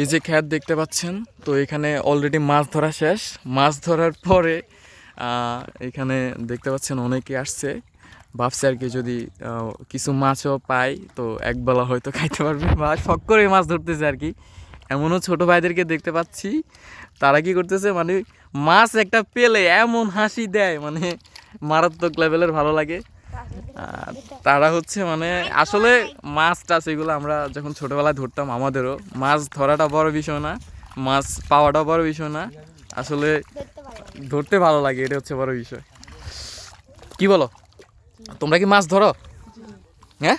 এই যে খ্যাত দেখতে পাচ্ছেন, তো এখানে অলরেডি মাছ ধরা শেষ। মাছ ধরার পরে এখানে দেখতে পাচ্ছেন অনেকে আসছে। ভাবছে আর কি যদি কিছু মাছও পাই, তো একবেলা হয়তো খাইতে পারবে বা শখ করে মাছ ধরতেছে আর কি। এমনও ছোট ভাইদেরকে দেখতে পাচ্ছি। তারা কি করতেছে মানে মাছ একটা পেলে এমন হাসি দেয় মানে মারাত্মক লেভেলের ভালো লাগে। তারা হচ্ছে মানে আসলে মাছ টাছ এগুলো আমরা যখন ছোটবেলায় ধরতাম আমাদেরও মাছ ধরাটা বড় বিষয় না মাছ পাওয়াটা বড় বিষয় না আসলে ধরতে ভালো লাগে এটা হচ্ছে বড় বিষয়। কি বলো? তোমরা কি মাছ ধরো? হ্যাঁ?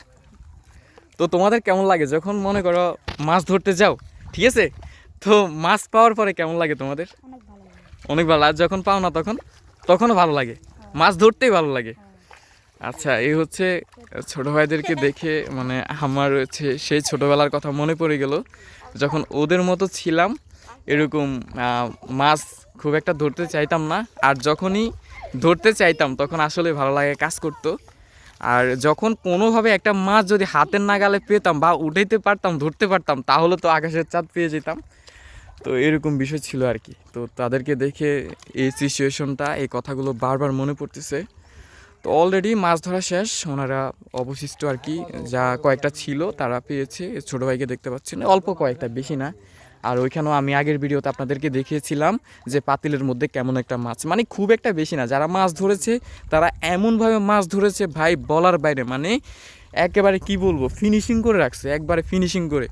তো তোমাদের কেমন লাগে? যখন মনে করো মাছ ধরতে যাও ঠিক আছে? তো মাছ পাওয়ার পরে কেমন লাগে তোমাদের? অনেক ভালো আর যখন পাও না তখন তখনও ভালো লাগে। মাছ ধরতেই ভালো লাগে। আচ্ছা এই হচ্ছে ছোট ভাইদেরকে দেখে মানে আমার হচ্ছে সেই ছোটবেলার কথা মনে পড়ে গেল। যখন ওদের মতো ছিলাম, এরকম মাছ খুব একটা ধরতে চাইতাম না। আর যখনই ধরতে চাইতাম, তখন আসলে ভালো লাগে কাজ করতো। আর যখন কোনোভাবে একটা মাছ যদি হাতের নাগালে পেতাম বা উঠাইতে পারতাম, ধরতে পারতাম, তাহলে তো আকাশের চাঁদ পেয়ে যেতাম। তো এরকম বিষয় ছিল আর কি। তো তাদেরকে দেখে এই সিচুয়েশনটা এই কথাগুলো বারবার মনে পড়তেছে। তো অলরেডি মাছ ধরা শেষ, ওনারা অবশিষ্ট আর কি, যা কয়েকটা ছিল তারা পেয়েছে, ছোটো ভাইকে দেখতে পাচ্ছেন, অল্প কয়েকটা, বেশি না। আর ওইখানেও আমি আগের ভিডিওতে আপনাদেরকে দেখিয়েছিলাম যে পাতিলের মধ্যে কেমন একটা মাছ মানে খুব একটা বেশি না, যারা মাছ ধরেছে, তারা এমনভাবে মাছ ধরেছে, ভাই, বলার বাইরে মানে একেবারে কি বলব ফিনিশিং করে রাখছে, একবারে ফিনিশিং করে।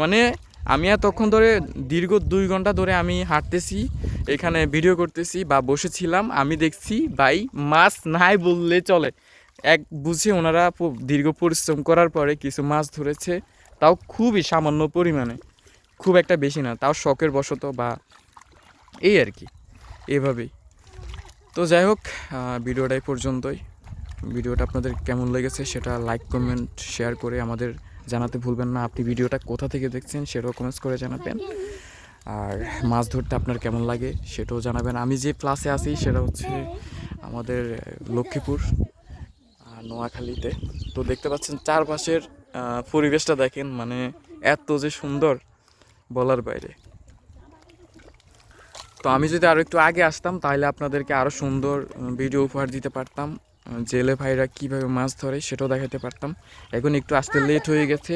মানে আমি এতক্ষণ ধরে দীর্ঘ দুই ঘণ্টা ধরে আমি হাঁটতেছি এখানে ভিডিও করতেছি বা বসেছিলাম আমি দেখছি ভাই মাছ নাই বললে চলে। এক বুঝে ওনারা দীর্ঘ পরিশ্রম করার পরে কিছু মাছ ধরেছে তাও খুবই সামান্য পরিমাণে খুব একটা বেশি না তাও শখের বশত বা এই আর কি এভাবেই। তো যাই হোক আহ, ভিডিওটা এই পর্যন্তই। ভিডিওটা আপনাদের কেমন লেগেছে সেটা লাইক কমেন্ট শেয়ার করে আমাদের জানাতে ভুলবেন না। আপনি ভিডিওটা কোথা থেকে দেখছেন সেটাও কমেন্টস করে জানাবেন। আর মাছ ধরতে আপনার কেমন লাগে সেটাও জানাবেন। আমি যে প্লাসে আছি সেটা হচ্ছে আমাদের লক্ষ্মীপুর নোয়াখালীতে। তো দেখতে পাচ্ছেন চারপাশের পরিবেশটা দেখেন মানে এত যে সুন্দর বলার বাইরে। তো আমি যদি আরও একটু আগে আসতাম, তাহলে আপনাদেরকে আরও সুন্দর ভিডিও উপহার দিতে পারতাম। জেলে ভাইরা কীভাবে মাছ ধরে সেটাও দেখাতে পারতাম। এখন একটু আসতে লেট হয়ে গেছে,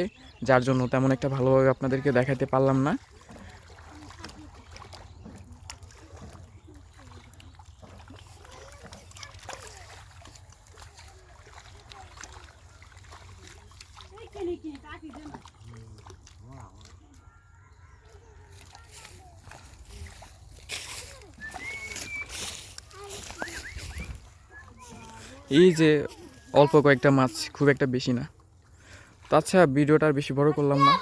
যার জন্য তেমন একটা ভালোভাবে আপনাদেরকে দেখাতে পারলাম না। এই যে অল্প কয়েকটা মাছ খুব একটা বেশি না। তাছাড়া আচ্ছা ভিডিওটা আর বেশি বড় করলাম না।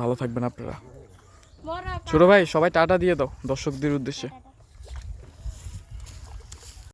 ভালো থাকবেন আপনারা। ছোট ভাই সবাই টাটা দিয়ে দাও দর্শকদের উদ্দেশ্যে।